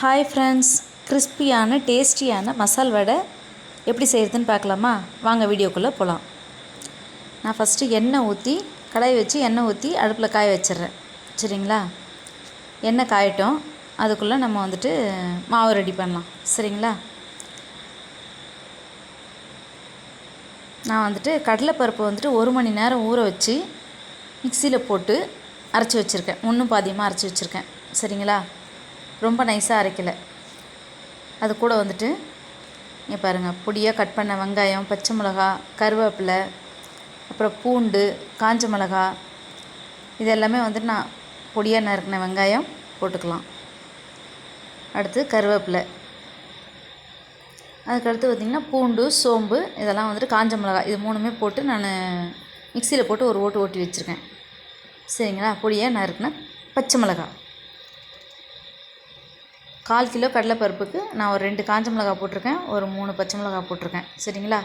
Hi friends கிறிஸ்பியான டேஸ்டியான மசால் வடை எப்படி செய்கிறதுன்னு பார்க்கலாமா? வாங்க வீடியோக்குள்ளே போகலாம் நான் ஃபஸ்ட்டு எண்ணெய் ஊற்றி கடாய் வச்சு எண்ணெய் ஊற்றி அடுப்பில் காய வச்சிடுறேன். சரிங்களா? எண்ணெய் காயட்டும். அதுக்குள்ளே நம்ம வந்துட்டு மாவு ரெடி பண்ணலாம். சரிங்களா? நான் வந்துட்டு கடலைப்பருப்பு வந்துட்டு ஒரு மணி நேரம் ஊற வச்சு மிக்சியில் போட்டு அரைச்சி வச்சுருக்கேன். ஒன்றும் பாதியமாக அரைச்சி வச்சுருக்கேன். சரிங்களா? ரொம்ப நைஸாக அரைக்கலை. அது கூட வந்துட்டு இங்கே பாருங்கள் பொடியாக கட் பண்ண வெங்காயம் பச்சை மிளகா கருவேப்பிலை அப்புறம் பூண்டு காஞ்ச மிளகா இது எல்லாமே வந்துட்டு நான் பொடியாக நறுக்கின வெங்காயம் போட்டுக்கலாம். அடுத்து கருவேப்பிலை. அதுக்கடுத்து பார்த்திங்கன்னா பூண்டு சோம்பு இதெல்லாம் வந்துட்டு காஞ்ச மிளகா இது மூணுமே போட்டு நான் மிக்சியில் போட்டு ஒரு ஓட்டு ஓட்டி வச்சுருக்கேன். சரிங்களா? பொடியாக இருக்குன்னா பச்சை மிளகா. கால் கிலோ கடலைப்பருப்புக்கு நான் ஒரு ரெண்டு காஞ்ச மிளகா போட்டிருக்கேன். ஒரு மூணு பச்சை மிளகா போட்டிருக்கேன். சரிங்களா?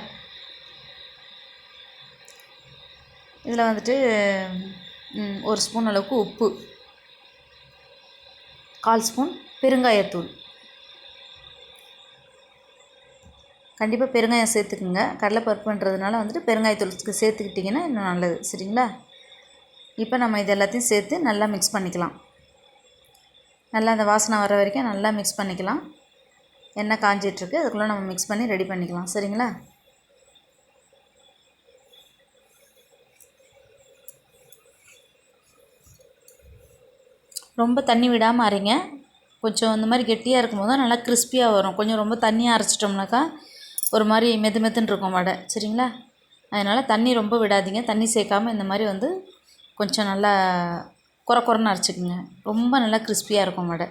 இதில் வந்துட்டு ஒரு ஸ்பூன் அளவுக்கு உப்பு. கால் ஸ்பூன் பெருங்காயத்தூள். கண்டிப்பாக பெருங்காயம் சேர்த்துக்குங்க. கடலைப்பருப்புன்றதுனால வந்துட்டு பெருங்காயத்தூள் சேர்த்துக்கிட்டிங்கன்னா இன்னும் நல்லது. சரிங்களா? இப்போ நம்ம இது எல்லாத்தையும் சேர்த்து நல்லா மிக்ஸ் பண்ணிக்கலாம். நல்லா அந்த வாசனை வர வரைக்கும் நல்லா மிக்ஸ் பண்ணிக்கலாம். எண்ணெய் காஞ்சிட்ருக்கு அதுக்குள்ளே நம்ம மிக்ஸ் பண்ணி ரெடி பண்ணிக்கலாம். சரிங்களா? ரொம்ப தண்ணி விடாமல் அரைங்க. கொஞ்சம் இந்த மாதிரி கெட்டியாக இருக்கும்போது தான் நல்லா கிறிஸ்பியாக வரும். கொஞ்சம் ரொம்ப தண்ணியாக அரைச்சிட்டோம்னாக்கா ஒரு மாதிரி மெது மெத்துன்னு இருக்கும் வடை சரிங்களா? அதனால் தண்ணி ரொம்ப விடாதீங்க. தண்ணி சேர்க்காம இந்த மாதிரி வந்து கொஞ்சம் நல்லா குறை குறைன்னு அரைச்சிக்கோங்க. ரொம்ப நல்லா கிறிஸ்பியாக இருக்கும் வடை.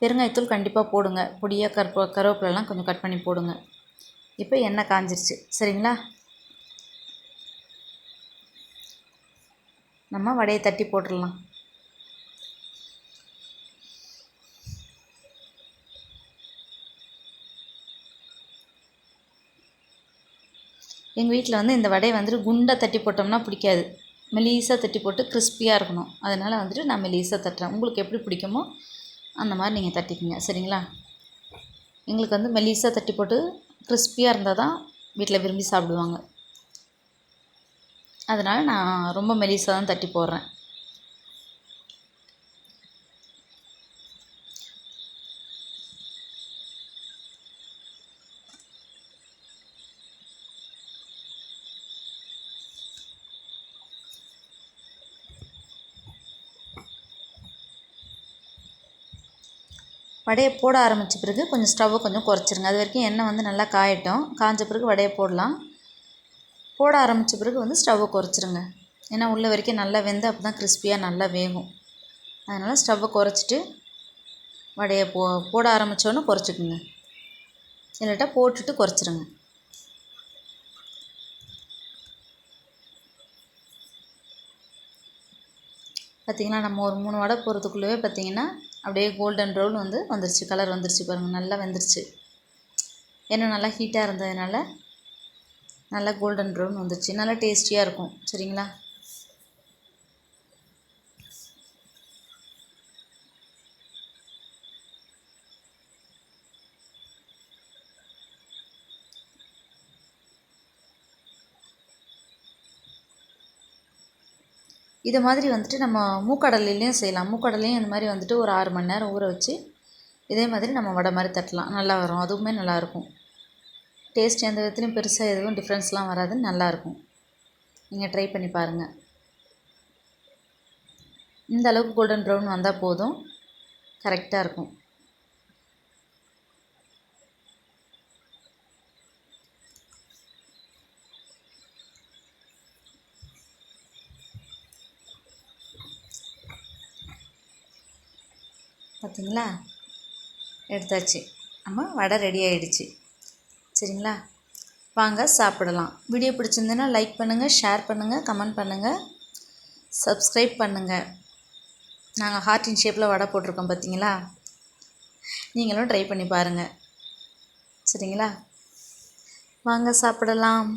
பெருங்காயத்தூள் கண்டிப்பாக போடுங்க. பொடியாக கருப்பு கருவேப்பிலெலாம் கொஞ்சம் கட் பண்ணி போடுங்க. இப்போ எண்ணெய் காஞ்சிருச்சு சரிங்களா? நம்ம வடையை தட்டி போட்டுடலாம். எங்கள் வீட்டில் வந்து இந்த வடையை வந்துட்டு குண்டாக தட்டி போட்டோம்னா பிடிக்காது. மெலீஸாக தட்டி போட்டு கிறிஸ்பியாக இருக்கணும். அதனால் வந்துட்டு நான் மெலீஸாக தட்டுறேன். உங்களுக்கு எப்படி பிடிக்குமோ அந்த மாதிரி நீங்கள் தட்டிக்கங்க. சரிங்களா? எங்களுக்கு வந்து மெலீஸாக தட்டி போட்டு கிறிஸ்பியாக இருந்தால் தான் வீட்டில் விரும்பி சாப்பிடுவாங்க. அதனால் நான் ரொம்ப மெலீஸாக தான் தட்டி போடுறேன். வடையை போட ஆரம்பித்த பிறகு கொஞ்சம் ஸ்டவ்வை கொஞ்சம் குறைச்சிருங்க. அது வரைக்கும் எண்ணெய் வந்து நல்லா காயட்டும். காஞ்ச பிறகு வடையை போடலாம். போட ஆரம்பித்த பிறகு வந்து ஸ்டவ்வை குறைச்சிருங்க. ஏன்னா உள்ள வரைக்கும் நல்லா வெந்து அப்போ தான் கிறிஸ்பியாக நல்லா வேகும். அதனால் ஸ்டவ்வை குறைச்சிட்டு வடையை போ போட ஆரம்பித்தோன்னே குறைச்சிக்குங்க. இல்லாட்டா போட்டுட்டு குறைச்சிருங்க. பார்த்திங்கன்னா நம்ம ஒரு மூணு வடை போகிறதுக்குள்ளவே பார்த்திங்கன்னா அப்படியே கோல்டன் ப்ரௌன் வந்து வந்துருச்சு கலர் வந்துருச்சு பாருங்கள் நல்லா வெந்துருச்சு. ஏன்னா நல்லா ஹீட்டாக இருந்ததுனால நல்லா கோல்டன் ப்ரௌன் வந்துருச்சு. நல்லா டேஸ்டியாக இருக்கும் சரிங்களா? இதை மாதிரி வந்துட்டு நம்ம மூக்கடலையிலையும் செய்யலாம். மூக்கடலையும் இந்த மாதிரி வந்துட்டு ஒரு ஆறு மணி நேரம் ஊற வச்சு இதே மாதிரி நம்ம வடை மாதிரி தட்டலாம். நல்லா வரும். அதுவுமே நல்லாயிருக்கும் டேஸ்ட் எந்த விதத்துலையும் பெருசாக எதுவும் டிஃப்ரென்ஸ்லாம் வராது. நல்லாயிருக்கும் நீங்கள் ட்ரை பண்ணி பாருங்கள் இந்த அளவுக்கு கோல்டன் ப்ரௌன் வந்தால் போதும். கரெக்டாக இருக்கும். பார்த்தீங்களா? எடுத்தாச்சு. நம்ம வடை ரெடி ஆகிடுச்சு சரிங்களா? வாங்க சாப்பிடலாம். வீடியோ பிடிச்சிருந்ததுன்னா லைக் பண்ணுங்கள் ஷேர் பண்ணுங்கள் கமெண்ட் பண்ணுங்கள் சப்ஸ்கிரைப் பண்ணுங்கள் நாங்கள் ஹார்டின் ஷேப்பில் வடை போட்டிருக்கோம் பார்த்தீங்களா? நீங்களும் ட்ரை பண்ணி பாருங்கள் சரிங்களா? வாங்க சாப்பிடலாம்.